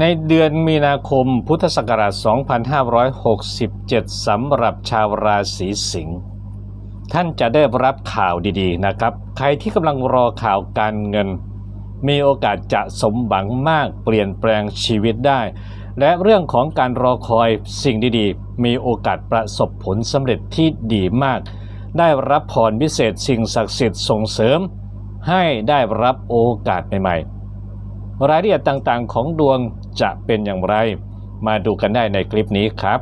ในเดือนมีนาคมพุทธศักราช 2567 สำหรับชาวราศีสิงห์ท่านจะได้รับข่าวดีๆนะครับ ใครที่กำลังรอข่าวการเงิน มีโอกาสจะสมหวังมากเปลี่ยนแปลงชีวิตได้ และเรื่องของการรอคอยสิ่งดีๆ มีโอกาสประสบผลสำเร็จที่ดีมาก ได้รับพรพิเศษสิ่งศักดิ์สิทธิ์ส่งเสริม ให้ได้รับโอกาสใหม่ๆ รายละเอียดต่างๆ ของดวง จะเป็นอย่างไร มาดูกันได้ในคลิปนี้ครับ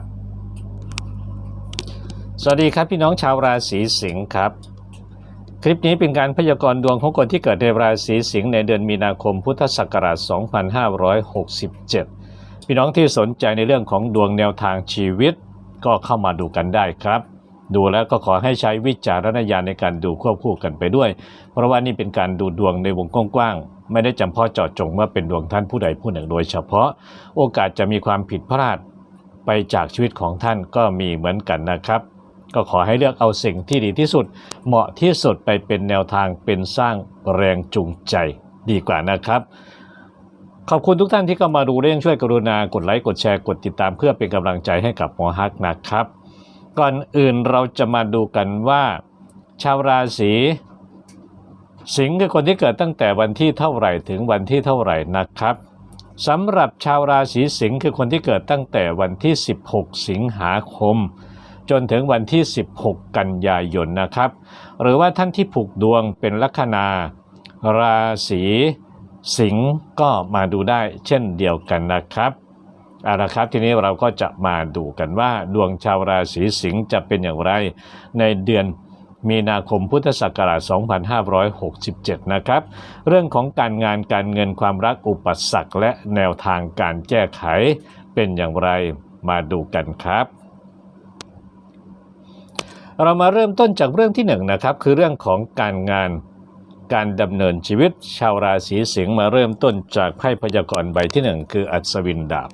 สวัสดีครับพี่น้องชาวราศีสิงห์ครับ คลิปนี้เป็นการพยากรณ์ดวงของคนที่เกิดในราศีสิงห์ในเดือนมีนาคมพุทธศักราช 2567 พี่น้องที่สนใจในเรื่องของดวงแนวทางชีวิตก็เข้ามาดูกันได้ครับ ดูแล้วก็ขอให้ใช้วิจารณญาณในการดูควบคู่กันไปด้วย เพราะว่านี่เป็นการดูดวงในวงกว้างๆ ไม่ได้จำเพาะเจาะจงว่าเป็นดวงท่านผู้ใดผู้หนึ่งโดยเฉพาะ โอกาสจะมีความผิดพลาดไปจากชีวิตของท่านก็มีเหมือนกันนะครับ ก็ขอให้เลือกเอาสิ่งที่ดีที่สุด เหมาะที่สุดไปเป็นแนวทางเป็นสร้างแรงจูงใจดีกว่านะครับขอบคุณทุกท่านที่เข้ามาดูเรื่องช่วยกรุณากดไลค์กดแชร์กดติดตามเพื่อเป็นกำลังใจให้กับหมอฮักนะครับ ก่อนอื่นเราจะมาดูกันว่า ชาวราศีสิงห์คือคนที่เกิดตั้งแต่วันที่เท่าไหร่ถึงวันที่เท่าไหร่นะครับสำหรับชาวราศีสิงห์คือคนที่เกิดตั้งแต่วันที่ 16 สิงหาคม จนถึงวันที่ 16 กันยายนนะครับ หรือว่าท่านที่ผูกดวงเป็นลัคนาราศีสิงห์ก็มาดูได้เช่นเดียวกันนะครับ เอาละครับทีนี้เราก็จะมาดูกันว่าดวงชาวราศีสิงห์จะเป็นอย่างไรในเดือนมีนาคมพุทธศักราช 2567 นะครับ เรื่องของการงานการเงินความรักอุปสรรคและแนวทางการแก้ไขเป็นอย่างไรมาดูกันครับ เรามาเริ่มต้นจากเรื่องที่หนึ่งนะครับคือเรื่องของการงานการดำเนินชีวิตชาวราศีสิงห์มาเริ่มต้นจากไพ่พยากรณ์ใบที่หนึ่งคืออัศวินดาบ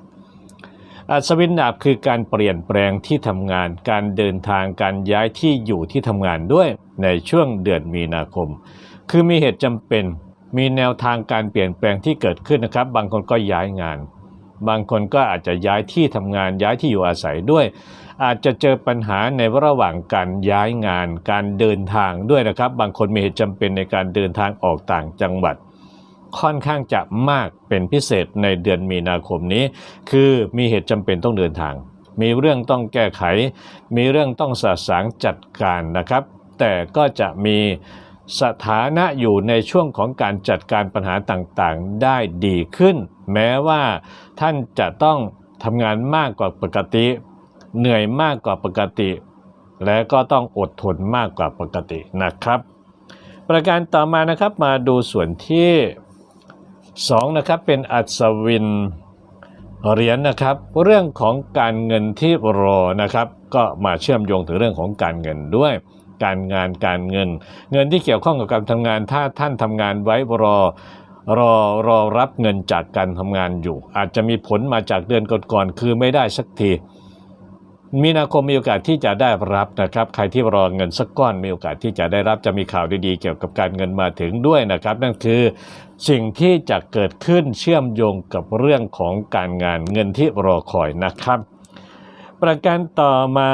อัศวินดาบคือการเปลี่ยนแปลงที่ทำงาน การเดินทางการย้ายที่อยู่ที่ทำงานด้วยในช่วงเดือนมีนาคม คือมีเหตุจำเป็น มีแนวทางการเปลี่ยนแปลงที่เกิดขึ้นนะครับ บางคนก็ย้ายงาน บางคนก็อาจจะย้ายที่ทำงานย้ายที่อยู่อาศัยด้วย อาจจะเจอปัญหาในระหว่างการย้ายงาน การเดินทางด้วยนะครับ บางคนมีเหตุจำเป็นในการเดินทางออกต่างจังหวัด ค่อนข้างจะมากเป็นพิเศษในเดือนมีนาคมนี้ คือมีเหตุจำเป็นต้องเดินทาง มีเรื่องต้องแก้ไข มีเรื่องต้องสะสางจัดการนะครับ แต่ก็จะมีสถานะอยู่ในช่วงของการจัดการปัญหาต่างๆ ได้ดีขึ้น แม้ว่าท่านจะต้องทำงานมากกว่าปกติ เหนื่อยมากกว่าปกติ และก็ต้องอดทนมากกว่าปกตินะครับ ประการต่อมานะครับมาดูส่วนที่ 2นะครับเป็นอัศวินเหรียญนะครับ เรื่องของการเงินที่รอนะครับ ก็มาเชื่อมโยงถึงเรื่องของการเงินด้วย การงานการเงิน เงินที่เกี่ยวข้องกับการทำงานถ้าท่านทำงานไว้รอรอรอรับเงินจากการทำงานอยู่ อาจจะมีผลมาจากเดือนก่อนๆคือไม่ได้สักที มีนาคมมีโอกาสที่จะได้รับนะครับ ใครที่รอเงินสักก้อนมีโอกาสที่จะได้รับจะมีข่าวดีๆ เกี่ยวกับการเงินมาถึงด้วยนะครับ นั่นคือสิ่งที่จะเกิดขึ้นเชื่อมโยงกับเรื่องของการงานเงินที่รอคอยนะครับ ประการต่อมา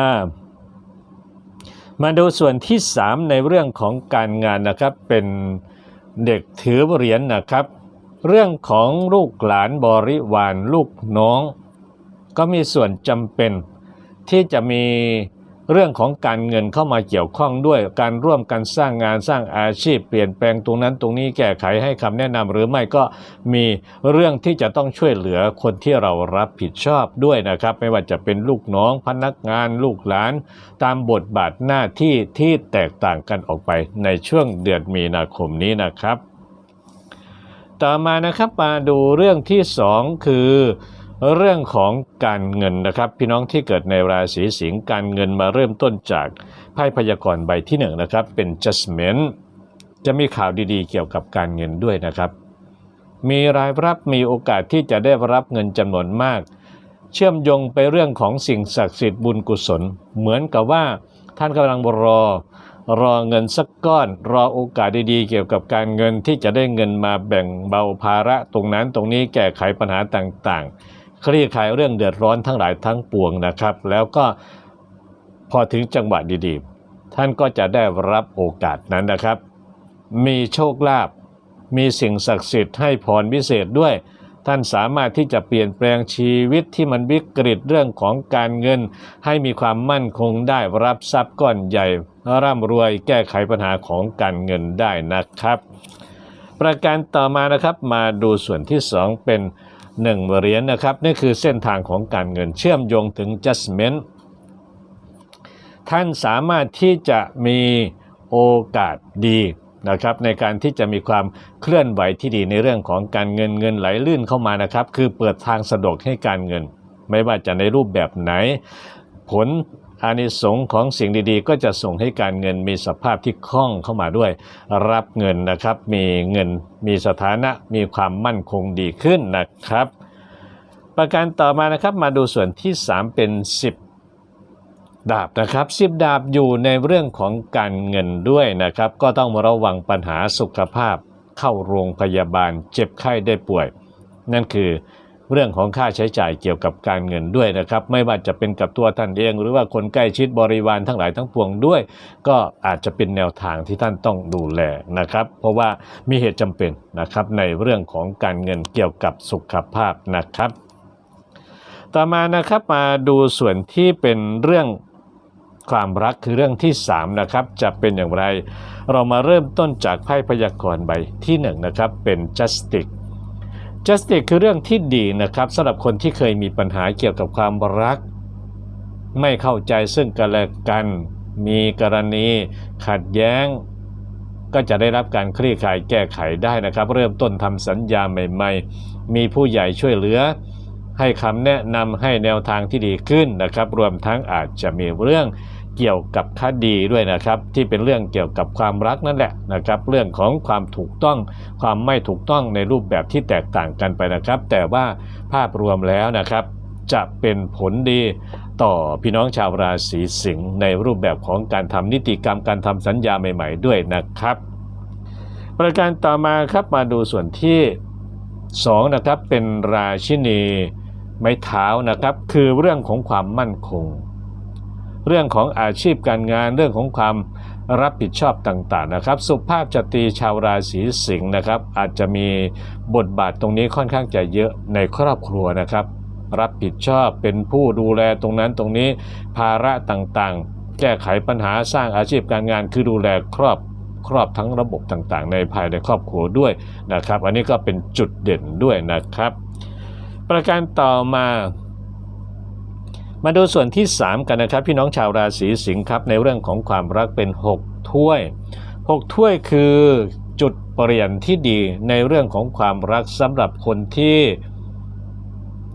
มาดูส่วนที่ 3 ในเรื่องของการงานนะครับเป็นเด็กถือเหรียญนะครับ เรื่องของลูกหลานบริวารลูกน้อง ก็มีส่วนจำเป็น ที่จะมีเรื่องของการเงินเข้ามาเกี่ยวข้องด้วย การร่วมกันสร้างงานสร้างอาชีพ เปลี่ยนแปลงตรงนั้นตรงนี้แก้ไขให้คำแนะนำหรือไม่ก็มีเรื่องที่จะต้องช่วยเหลือคนที่เรารับผิดชอบด้วยนะครับ ไม่ว่าจะเป็นลูกน้องพนักงานลูกหลาน ตามบทบาทหน้าที่ที่แตกต่างกันออกไปในช่วงเดือนมีนาคมนี้นะครับ ต่อมานะครับมาดูเรื่องที่สองคือ เรื่องของการเงินนะครับ พี่น้องที่เกิดในราศีสิงห์การเงินมาเริ่มต้นจากไพ่พยากรณ์ใบที่หนึ่งนะครับเป็น judgment จะมีข่าวดีๆ เกี่ยวกับการเงินด้วยนะครับ มีรายรับมีโอกาสที่จะได้รับเงินจำนวนมาก เชื่อมโยงไปเรื่องของสิ่งศักดิ์สิทธิ์บุญกุศล เหมือนกับว่าท่านกำลังรอรอเงินสักก้อน รอโอกาสดีๆ เกี่ยวกับการเงินที่จะได้เงินมาแบ่งเบาภาระตรงนั้นตรงนี้แก้ไขปัญหาต่างๆ คลี่คลายเรื่องเดือดร้อนทั้งหลายทั้งปวงนะครับ แล้วก็พอถึงจังหวะดีๆ ท่านก็จะได้รับโอกาสนั้นนะครับ มีโชคลาภมีสิ่งศักดิ์สิทธิ์ให้พรพิเศษด้วย ท่านสามารถที่จะเปลี่ยนแปลงชีวิตที่มันวิกฤตเรื่องของการเงิน ให้มีความมั่นคงได้รับทรัพย์ก้อนใหญ่ ร่ำรวยแก้ไขปัญหาของการเงินได้นะครับ ประการต่อมานะครับมาดูส่วนที่ 2 เป็น 1เหรียญนะครับนี่คือเส้นทางของการเงินเชื่อมโยงถึง judgment ท่านสามารถที่จะมีโอกาสดีนะครับในการที่จะมีความเคลื่อนไหวที่ดีในเรื่องของการเงินเงินไหลลื่นเข้ามานะครับ คือเปิดทางสะดวกให้การเงิน ไม่ว่าจะในรูปแบบไหน ผล อานิสงส์ของสิ่งดีๆ ก็จะส่งให้การเงินมีสภาพที่คล่องเข้ามาด้วย รับเงินนะครับ มีเงินมีสถานะมีความมั่นคงดีขึ้นนะครับ ประการต่อมานะครับมาดูส่วนที่ 3 เป็น 10 ดาบนะครับสิบดาบอยู่ในเรื่องของการเงินด้วยนะครับ ก็ต้องระวังปัญหาสุขภาพเข้าโรงพยาบาลเจ็บไข้ได้ป่วย นั่นคือ เรื่องของค่าใช้จ่ายเกี่ยวกับการเงินด้วยนะครับ ไม่ว่าจะเป็นกับตัวท่านเอง หรือว่าคนใกล้ชิดบริวารทั้งหลายทั้งปวงด้วย ก็อาจจะเป็นแนวทางที่ท่านต้องดูแลนะครับ เพราะว่ามีเหตุจำเป็นนะครับในเรื่องของการเงินเกี่ยวกับสุขภาพนะครับ ต่อมานะครับมาดูส่วนที่เป็นเรื่องความรักคือเรื่องที่ 3 นะครับ จะเป็นอย่างไร เรามาเริ่มต้นจากไพ่พยากรณ์ใบที่ 1 นะครับ เป็น justice justice คือเรื่องที่ดีนะครับสำหรับคนที่เคยมีปัญหาเกี่ยวกับความรัก ไม่เข้าใจซึ่งกันและกัน มีกรณี ขัดแย้ง ก็จะได้รับการคลี่คลายแก้ไขได้นะครับ เริ่มต้นทำสัญญาใหม่ ๆ มีผู้ใหญ่ช่วยเหลือ ให้คำแนะนำให้แนวทางที่ดีขึ้นนะครับ รวมทั้งอาจจะมีเรื่อง เกี่ยวกับคดีด้วยนะครับ ที่เป็นเรื่องเกี่ยวกับความรักนั่นแหละนะครับ เรื่องของความถูกต้องความไม่ถูกต้องในรูปแบบที่แตกต่างกันไปนะครับ แต่ว่าภาพรวมแล้วนะครับ จะเป็นผลดีต่อพี่น้องชาวราศีสิงห์ในรูปแบบของการทำนิติกรรมการทำสัญญาใหม่ ๆ ด้วยนะครับ ประการต่อมาครับมาดูส่วนที่2นะครับเป็นราชินีไม้เท้านะครับ คือเรื่องของความมั่นคง เรื่องของอาชีพการงานเรื่องของความรับผิดชอบต่างๆนะครับ สุภาพสตรีชาวราศีสิงห์นะครับ อาจจะมีบทบาทตรงนี้ค่อนข้างจะเยอะในครอบครัวนะครับ รับผิดชอบเป็นผู้ดูแลตรงนั้นตรงนี้ภาระต่างๆ แก้ไขปัญหาสร้างอาชีพการงานคือดูแลครอบครอบทั้งระบบต่างๆ ในภายในครอบครัวด้วยนะครับ อันนี้ก็เป็นจุดเด่นด้วยนะครับ ประการต่อมา มาดูส่วนที่ 3 กันนะครับ พี่น้องชาวราศีสิงห์ครับในเรื่องของความรักเป็น 6 ถ้วย 6 ถ้วยคือจุดเปลี่ยนที่ดีในเรื่องของความรักสำหรับคนที่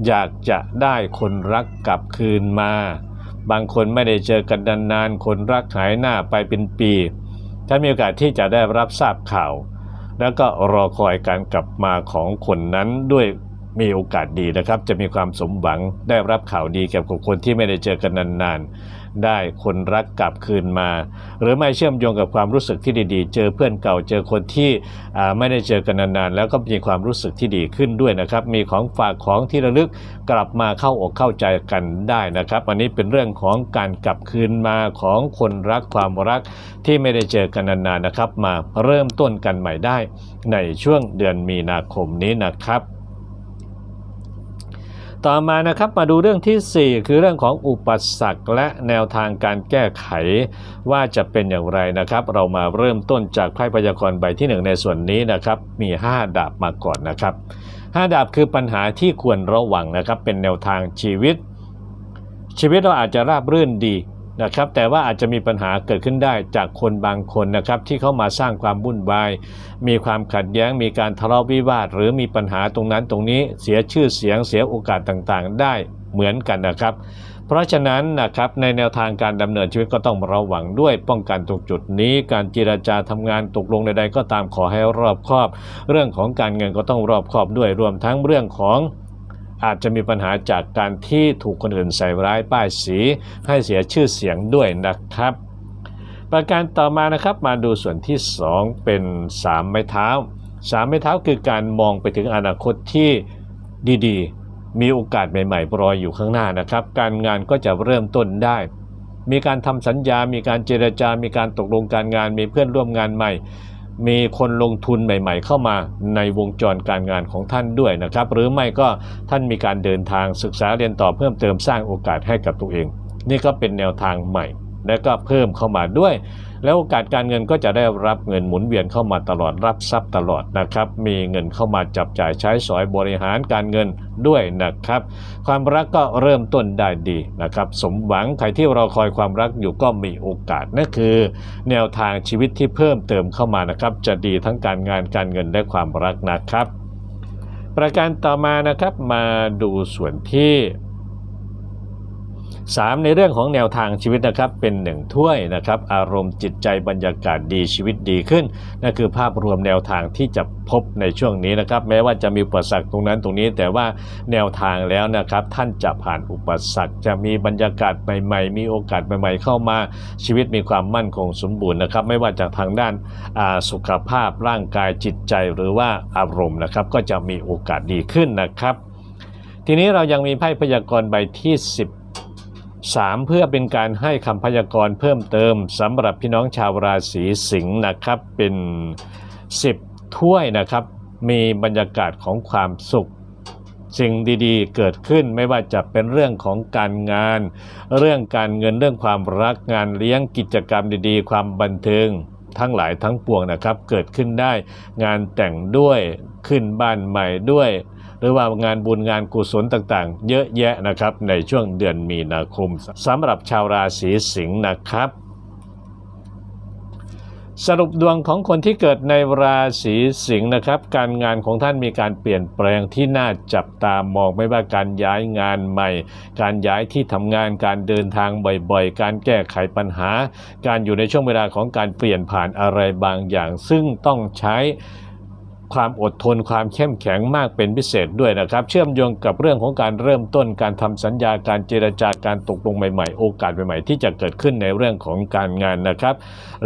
อยากจะได้คนรักกลับคืนมา บางคนไม่ได้เจอกันนานๆ คนรักหายหน้าไปเป็นปีถ้ามีโอกาสที่จะได้รับทราบข่าว แล้วก็รอคอยการกลับมาของคนนั้นด้วย มีโอกาสดีนะครับ จะมีความสมหวังได้รับข่าวดีเกี่ยวกับคนที่ไม่ได้เจอกันนานๆ ได้คนรักกลับคืนมา หรือไม่เชื่อมโยงกับความรู้สึกที่ดีๆ เจอเพื่อนเก่าเจอคนที่ไม่ได้เจอกันนานๆ แล้วก็มีความรู้สึกที่ดีขึ้นด้วยนะครับ มีของฝากของที่ระลึกกลับมาเข้าอกเข้าใจกันได้นะครับ อันนี้เป็นเรื่องของการกลับคืนมาของคนรักความรักที่ไม่ได้เจอกันนานๆนะครับ มาเริ่มต้นกันใหม่ได้ในช่วงเดือนมีนาคมนี้นะครับ ต่อมานะครับมาดูเรื่องที่ 4 คือเรื่องของอุปสรรคและแนวทางการแก้ไข ว่าจะเป็นอย่างไรนะครับ เรามาเริ่มต้นจากไพ่พยากรณ์ใบที่ 1 ในส่วนนี้นะครับมี 5 ดาบมาก่อนนะครับ 5 ดาบคือปัญหาที่ควรระวังนะครับเป็นแนวทางชีวิต ชีวิตเราอาจจะราบรื่นดี นะครับแต่ว่าอาจจะมีปัญหาเกิดขึ้นได้จากคนบางคนนะครับที่เข้ามาสร้างความวุ่นวาย มีความขัดแย้ง มีการทะเลาะวิวาท หรือมีปัญหาตรงนั้นตรงนี้เสียชื่อเสียงเสียโอกาสต่างๆ ได้เหมือนกันนะครับ เพราะฉะนั้นนะครับในแนวทางการดำเนินชีวิตก็ต้องระวังด้วยป้องกันตรงจุดนี้ การเจรจาทำงานตกลงใดๆก็ตามขอให้รอบคอบ เรื่องของการเงินก็ต้องรอบคอบด้วยรวมทั้งเรื่องของ อาจจะมีปัญหาจากการที่ถูกคนอื่นใส่ร้ายป้ายสี ให้เสียชื่อเสียงด้วยนะครับ ประการต่อมานะครับมาดูส่วนที่ 2 เป็น 3 ไม้เท้า 3 ไม้เท้าคือการมองไปถึงอนาคตที่ดีๆ มีโอกาสใหม่ๆรออยู่ข้างหน้านะครับ การงานก็จะเริ่มต้นได้ มีการทำสัญญา มีการเจรจา มีการตกลงการงาน มีเพื่อนร่วมงานใหม่ มีคนลงทุนใหม่ ๆ เข้ามาในวงจรการงานของท่านด้วยนะครับ หรือไม่ก็ท่านมีการเดินทางศึกษาเรียนต่อเพิ่มเติมสร้างโอกาสให้กับตัวเอง นี่ก็เป็นแนวทางใหม่ และก็เพิ่มเข้ามาด้วย แล้วโอกาสการเงินก็จะได้รับเงินหมุนเวียนเข้ามาตลอดรับทรัพย์ตลอดนะครับ มีเงินเข้ามาจับจ่ายใช้สอยบริหารการเงินด้วยนะครับ ความรักก็เริ่มต้นได้ดีนะครับ สมหวังใครที่รอคอยความรักอยู่ก็มีโอกาสนั่นคือ แนวทางชีวิตที่เพิ่มเติมเข้ามานะครับ จะดีทั้งการงานการเงินและความรักนะครับ ประการต่อมานะครับมาดูส่วนที่ 3 ในเรื่องของแนวทางชีวิตนะครับเป็นหนึ่งถ้วยนะครับอารมณ์จิตใจบรรยากาศดีชีวิตดีขึ้นนั่นคือภาพรวมแนวทางที่จะพบในช่วงนี้นะครับแม้ว่าจะมีอุปสรรคตรงนั้นตรงนี้ แต่ว่าแนวทางแล้วนะครับท่านจะผ่านอุปสรรค จะมีบรรยากาศใหม่ๆ มีโอกาสใหม่ๆ เข้ามาชีวิตมีความมั่นคงสมบูรณ์นะครับไม่ว่าจากทางด้านาสุขภาพร่างกายจิตใจหรือว่าอารมณ์นะครับก็จะมีโอกาสดีขึ้นนะครับทีนี้เรายังมีไพ่พยากรณ์ใบที่10 3 เพื่อเป็นการให้คำพยากรณ์เพิ่มเติมสำหรับพี่น้องชาวราศีสิงห์นะครับเป็น 10 ถ้วยนะครับ มีบรรยากาศของความสุข สิ่งดีๆ เกิดขึ้นไม่ว่าจะเป็นเรื่องของการงาน เรื่องการเงินเรื่องความรักงานเลี้ยงกิจกรรมดีๆ ความบันเทิงทั้งหลายทั้งปวงนะครับ เกิดขึ้นได้งานแต่งด้วยขึ้นบ้านใหม่ด้วย หรือว่างานบุญงานกุศลต่างๆ เยอะแยะนะครับในช่วงเดือนมีนาคมสำหรับชาวราศีสิงห์นะครับสรุปดวงของคนที่เกิดในราศีสิงห์นะครับ การงานของท่านมีการเปลี่ยนแปลงที่น่าจับตามองไม่ว่าการย้ายงานใหม่ การย้ายที่ทำงานการเดินทางบ่อยๆ การแก้ไขปัญหา การอยู่ในช่วงเวลาของการเปลี่ยนผ่านอะไรบางอย่าง ซึ่งต้องใช้ ความอดทนความเข้มแข็งมากเป็นพิเศษด้วยนะครับ เชื่อมโยงกับเรื่องของการเริ่มต้นการทำสัญญาการเจรจาการตกลงใหม่ ๆ โอกาสใหม่ๆ ที่จะเกิดขึ้นในเรื่องของการงานนะครับ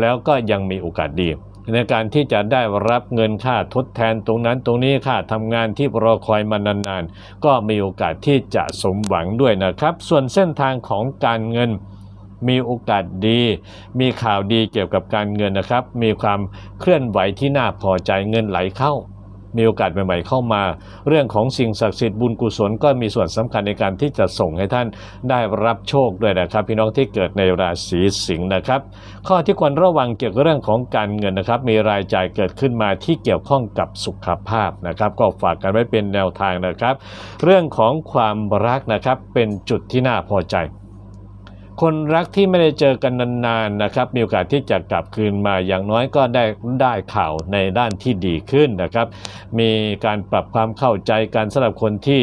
แล้วก็ยังมีโอกาสดี ในการที่จะได้รับเงินค่าทดแทนตรงนั้นตรงนี้ค่าทำงานที่รอคอยมานานๆ ก็มีโอกาสที่จะสมหวังด้วยนะครับ ส่วนเส้นทางของการเงิน มีโอกาสดี มีข่าวดีเกี่ยวกับการเงินนะครับ มีความเคลื่อนไหวที่น่าพอใจเงินไหลเข้า มีโอกาสใหม่ ๆ เข้ามา เรื่องของสิ่งศักดิ์สิทธิ์บุญกุศลก็มีส่วนสำคัญในการที่จะส่งให้ท่านได้รับโชคด้วยนะครับ พี่น้องที่เกิดในราศีสิงห์นะครับ ข้อที่ควรระวังเกี่ยวกับเรื่องของการเงินนะครับ มีรายจ่ายเกิดขึ้นมาที่เกี่ยวข้องกับสุขภาพนะครับ ก็ฝากกันไว้เป็นแนวทางนะครับ เรื่องของความรักนะครับเป็นจุดที่น่าพอใจ คนรักที่ไม่ได้เจอกันนานๆนะครับ มีโอกาสที่จะกลับคืนมาอย่างน้อยก็ได้ได้ข่าวในด้านที่ดีขึ้นนะครับ มีการปรับความเข้าใจกันสำหรับคนที่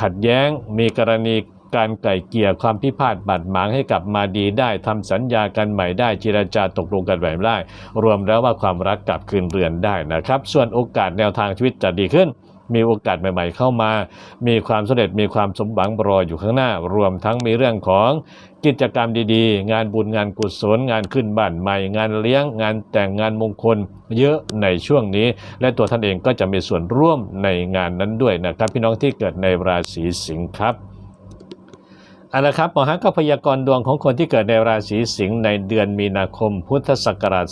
ขัดแย้งมีกรณีการไกล่เกลี่ยความพิพาทบาดหมางให้กลับมาดีได้ทำสัญญากันใหม่ได้เจรจาตกลงกันใหม่ได้ รวมแล้วว่าความรักกลับคืนเรือนได้นะครับ ส่วนโอกาสแนวทางชีวิตจะดีขึ้น มีโอกาสใหม่ ๆ เข้ามา มีความสำเร็จมีความสมหวังรออยู่ข้างหน้า รวมทั้งมีเรื่องของกิจกรรมดีๆ งานบุญงานกุศลงานขึ้นบ้านใหม่ งานเลี้ยงงานแต่งงานมงคลเยอะในช่วงนี้ และตัวท่านเองก็จะมีส่วนร่วมในงานนั้นด้วยนะครับ พี่น้องที่เกิดในราศีสิงห์ครับ อาละครับหมอฮักก็พยากรณ์ดวงของคนที่เกิดในราศีสิงห์ในเดือนมีนาคมพุทธศักราช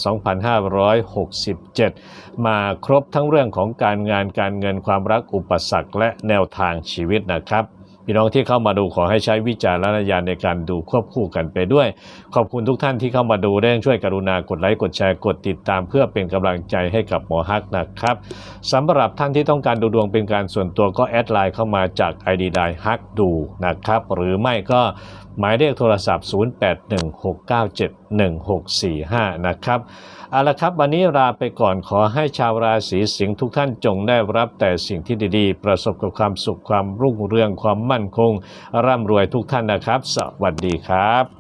2567 มาครบทั้งเรื่องของการงานการเงินความรักอุปสรรคและแนวทางชีวิตนะครับ พี่น้องที่เข้ามาดูขอให้ใช้วิจารณญาณในการดูควบคู่กันไปด้วย ขอบคุณทุกท่านที่เข้ามาดูได้ช่วยกรุณากดไลค์กดแชร์กดติดตาม เพื่อเป็นกำลังใจให้กับหมอฮักนะครับสำหรับท่านที่ต้องการดูดวงเป็นการส่วนตัวก็แอดไลน์เข้ามาจาก ID ไดฮักดูนะครับหรือไม่ก็ หมายเลขโทรศัพท์ 0816971645 นะครับเอาละครับ วันนี้ลาไปก่อนขอให้ชาวราศีสิงห์ทุกท่านจงได้รับแต่สิ่งที่ดี ๆ ประสบกับความสุขความรุ่งเรืองความมั่นคง ร่ำรวยทุกท่านนะครับ สวัสดีครับ